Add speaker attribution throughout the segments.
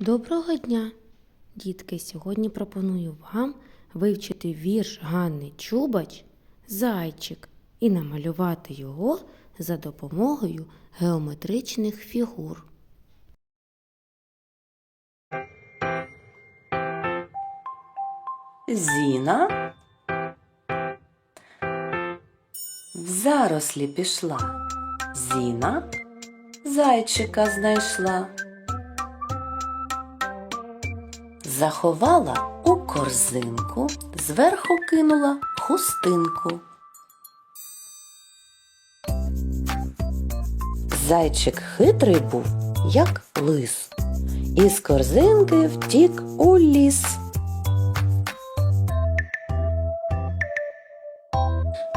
Speaker 1: Доброго дня, дітки! Сьогодні пропоную вам вивчити вірш Ганни Чубач Зайчик і намалювати його за допомогою геометричних фігур.
Speaker 2: Зіна в зарослі пішла. Зіна зайчика знайшла. Заховала у корзинку, зверху кинула хустинку. Зайчик хитрий був, як лис, із корзинки втік у ліс.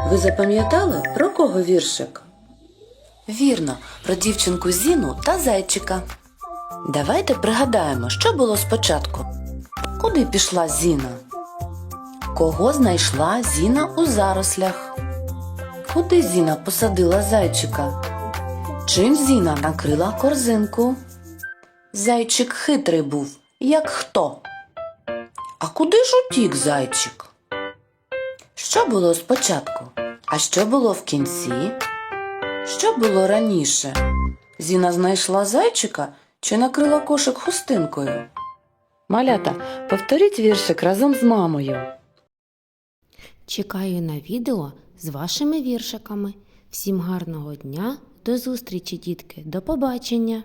Speaker 2: Ви запам'ятали, про кого віршик? Вірно, про дівчинку Зіну та зайчика. Давайте пригадаємо, що було спочатку. Куди пішла Зіна? Кого знайшла Зіна у зарослях? Куди Зіна посадила зайчика? Чим Зіна накрила корзинку? Зайчик хитрий був, як хто? А куди ж утік зайчик? Що було спочатку? А що було в кінці? Що було раніше? Зіна знайшла зайчика чи накрила кошик хустинкою? Малята, повторіть віршик разом з мамою.
Speaker 1: Чекаю на відео з вашими віршиками. Всім гарного дня, до зустрічі, дітки, до побачення!